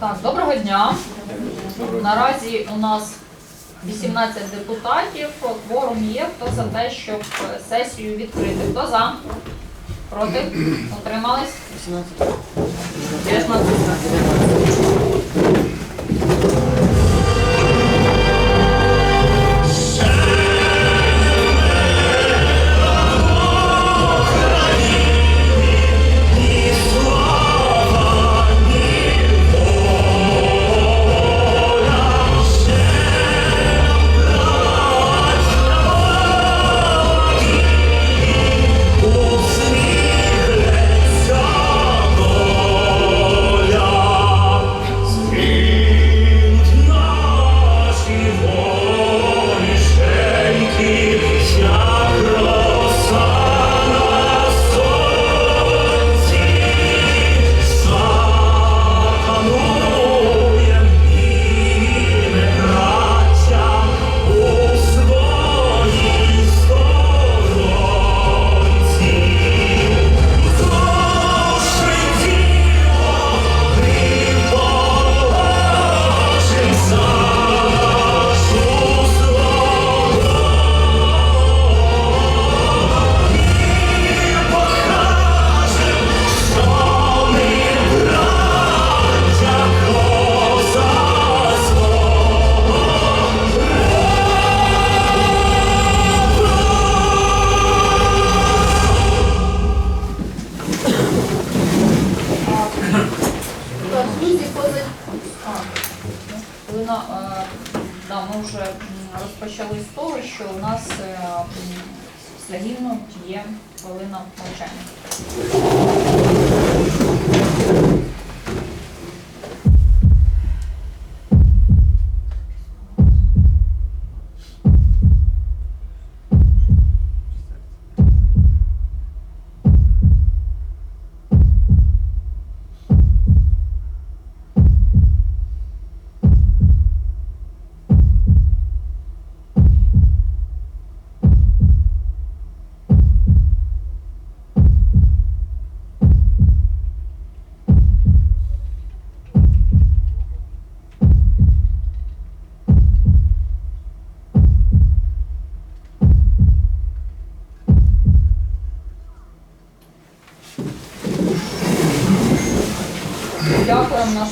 Так, доброго дня. Наразі у нас 18 депутатів. Кворум є. Хто за те, щоб е, сесію відкрити? Хто за? Проти? Отримались? 19. 19.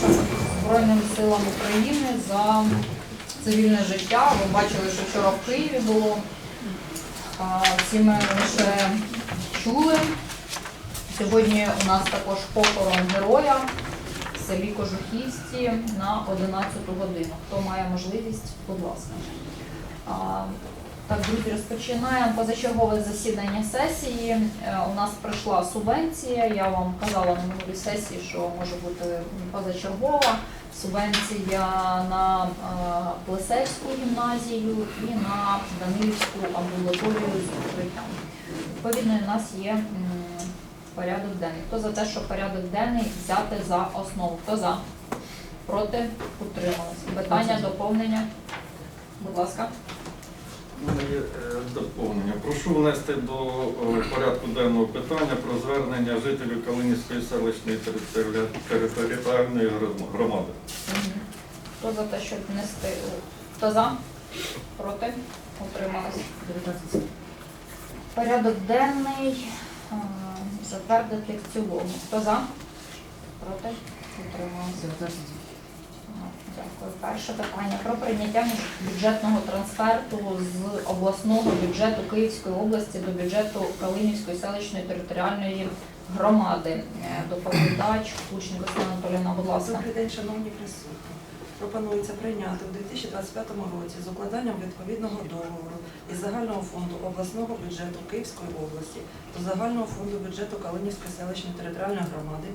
Нашим Збройним силам України за цивільне життя. Ви бачили, що вчора в Києві було. Всі ми лише чули. Сьогодні у нас також похорон героя в селі Кожухівці на 11 годину. Хто має можливість, будь ласка. Так, друзі, розпочинаємо позачергове засідання сесії. Е, У нас прийшла субвенція. Я вам казала на минулій сесії, що може бути позачергова субвенція на е, Плесецьку гімназію і на Данилівську амбулаторію з укриттям. Відповідно, у нас є порядок денний. Хто за те, щоб порядок денний взяти за основу? Хто за? Проти? Утрималися. Питання, доповнення? Будь ласка. Мене є е, доповнення. Прошу внести до е, порядку денного питання про звернення жителів Калинівської селищної територіальної- територіальної громади. Хто за те, щоб внести? Хто за? Проти? Утрималися. Порядок денний затвердити в цілому. Хто за? Проти? Утрималися. Дякую. Перше питання про прийняття бюджетного трансферту з обласного бюджету Київської області до бюджету Калинівської селищної територіальної громади. Е, Доповідач Кученко Світлана Анатоліївна, будь ласка. Добрий день, шановні присутні. Пропонується прийняти у 2025 році з укладанням відповідного договору із загального фонду обласного бюджету Київської області до загального фонду бюджету Калинівської селищної територіальної громади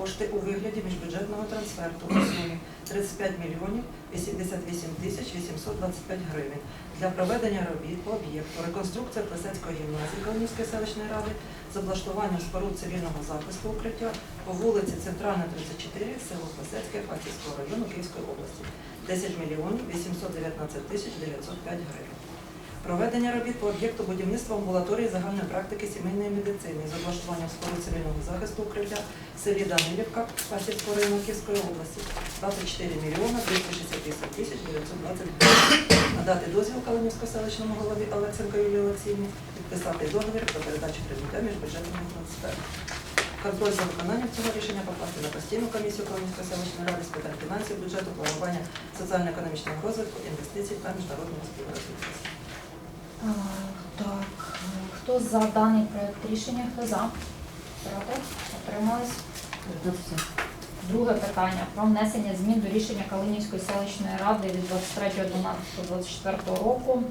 кошти у вигляді міжбюджетного трансферту у сумі 35 мільйонів 88 тисяч 825 гривень для проведення робіт по об'єкту реконструкція Плесецької гімназії Калинівської селищної ради з облаштуванням споруд цивільного захисту укриття по вулиці Центральна, 34, село Плесецьке, Фастівського району Київської області. 10 мільйонів 819 тисяч 905 гривень. Проведення робіт по об'єкту будівництва амбулаторії загальної практики сімейної медицини з облаштуванням споруд цивільного захисту укриття в селі Данилівка Спасівського району Київської області 24 мільйона 268 тисяч 920 гривень. Надати дозвіл Калинівському селищному голові Олексенко Юлії Олексіївні підписати договір про передачу кредита між бюджетними трансферами. Контроль за виконанням цього рішення покласти на постійну комісію Калинівської селищної ради з питань фінансів, бюджету, планування соціально-економічного розвитку, інвестицій та міжнародного співробітництва. Так, хто за даний проект рішення? Хто за? Проти? Отримались? Друге питання про внесення змін до рішення Калинівської селищної ради від 23.12.24 року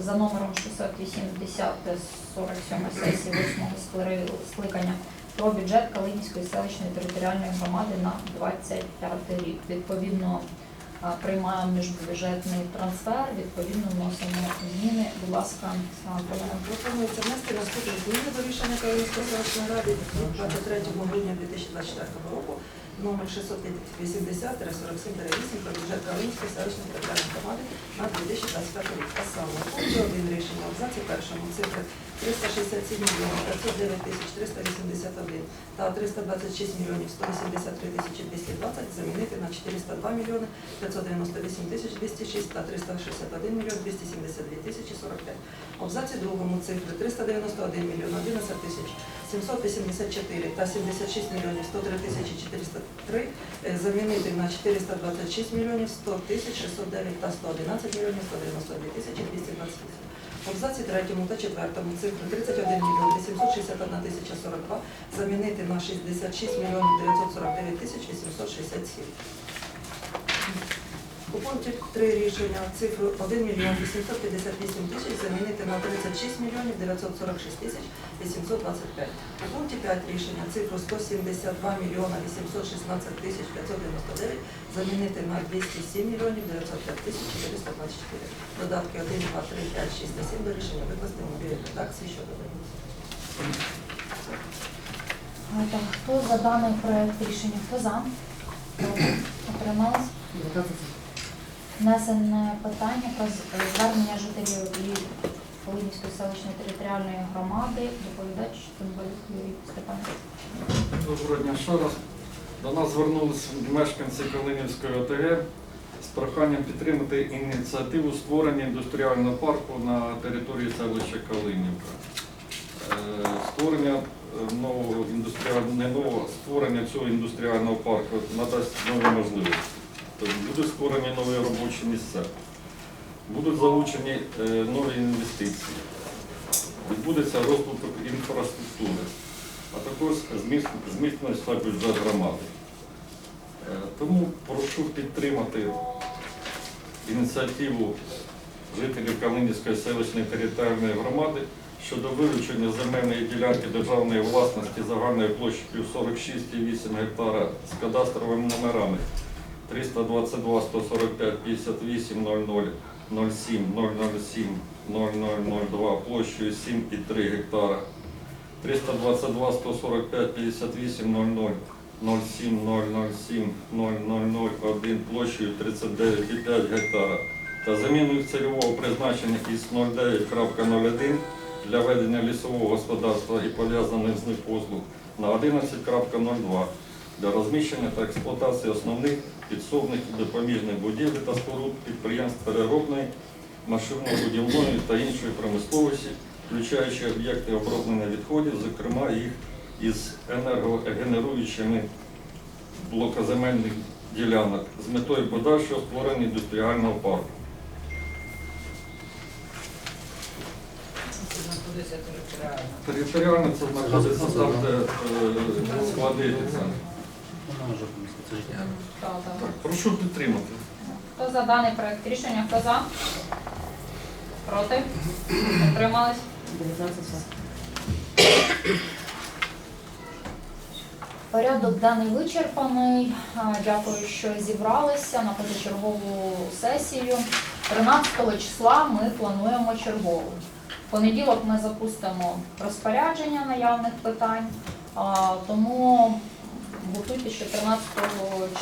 за номером 680 47 сесії 8 скликання про бюджет Калинівської селищної територіальної громади на 25 рік. Відповідно, приймаємо міжбюджетний трансфер, відповідно вносимо зміни. Будь ласка. Пропонується внести наступні зміни до рішення Київської селищної ради від 23 грудня 2024 року номер 680-47-8 про бюджет Калинської селищної територіальної громади на 2025 рік. А саме 1 рішення абзаці першому цифри 367 мільйонів 509 тисяч 381 та 326 мільйонів 183 тисячі 220 замінити на 402 мільйони 598 тисяч 206 та 361 мільйон 272 тисячі 45. В абзаці другому цифри 391 мільйон 11 тисяч 784 та 76 мільйонів 103 тисячі 403 е, замінити на 426 мільйонів 100 тисяч 609 та 111 мільйонів 192 тисячі 228. В абзаці 3 та 4 цифри 31 мільйон 861 тисяча 42 замінити на 66 мільйонів 949 тисяч 867. У пункті 3 рішення цифру 1 мільйон 858 тисяч замінити на 36 мільйонів 946 тисяч 825. У пункті 5 рішення цифру 172 мільйона 816 тисяч 599 замінити на 207 мільйонів 905 тисяч 424. Додатки 1, 2, 3, 5, 6 та 7 до рішення викласти в мобільній редакції, що додаються. Так, хто за даний проект рішення? Хто за? Проти? Внесене питання про звернення жителів і Калинівської селищної територіальної громади. Доповідач Тимбалюк Юрій Степанович. Доброго дня ще раз. До нас звернулися мешканці Калинівської ОТГ з проханням підтримати ініціативу створення індустріального парку на території селища Калинівка. Е, Створення е, нового індустріального створення цього індустріального парку надасть нові можливості. Тобто будуть створені нові робочі місця, будуть залучені е, нові інвестиції, відбудеться розвиток інфраструктури а також зміцнюється бюджет громади. Е, Тому прошу підтримати ініціативу жителів Калинівської селищної територіальної громади щодо вилучення земельної ділянки державної власності загальною площею 46,8 гектара з кадастровими номерами 322 145 58 00 07 007 0002 площею 7,3 гектара 322 145 58 00 07 007 0001 площею 39,5 гектара та заміною цільового призначення із 09.01 для ведення лісового господарства і пов'язаних з ним послуг на 11.02 для розміщення та експлуатації основних підсобних і допоміжних будівель та споруд підприємств переробної, машинобудівної та іншої промисловості, включаючи об'єкти оброблення відходів, зокрема їх із енергогенеруючими блокоземельних ділянок з метою подальшого створення індустріального парку. територіально. Це знаходиться там, де так. Так, прошу підтримати. Хто за даний проект рішення? Хто за? Проти? Отримались? Порядок даний вичерпаний. А, Дякую, що зібралися на позачергову сесію. 13 числа ми плануємо чергову. В понеділок ми запустимо розпорядження наявних питань, а, тому готуйте, що 13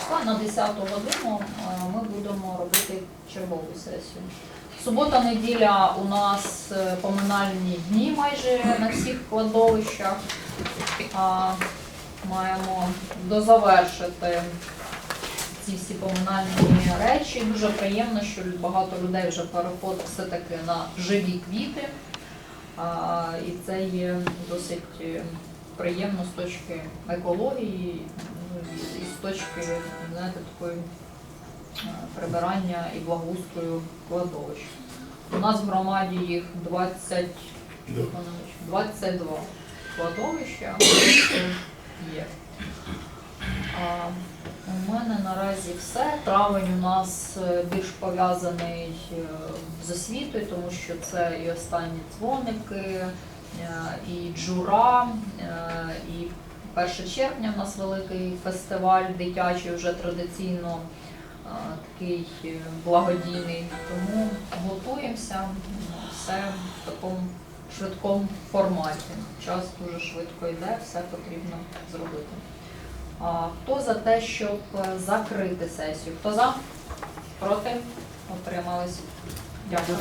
числа на 10 годину а, ми будемо робити чергову сесію. Субота, неділя у нас е, поминальні дні майже на всіх кладовищах. Маємо дозавершити ці всі поминальні речі. Дуже приємно, що багато людей вже переходить все-таки на живі квіти. І це є досить е, приємно з точки екології, ну, і, з точки знаєте, такої е, прибирання і благоустрою кладовищ. У нас в громаді їх 20, Іванович, 22 кладовища є. А, у мене наразі все. Травень у нас е, більш пов'язаний е, з освітою, тому що це і останні дзвоники, і джура, е, і 1 червня у нас великий фестиваль дитячий, вже традиційно е, такий е, благодійний. Тому готуємося ну, все в такому швидкому форматі. Час дуже швидко йде, все потрібно зробити. А, Хто за те, щоб е, закрити сесію? Хто за? Проти? Отримались. Дякую.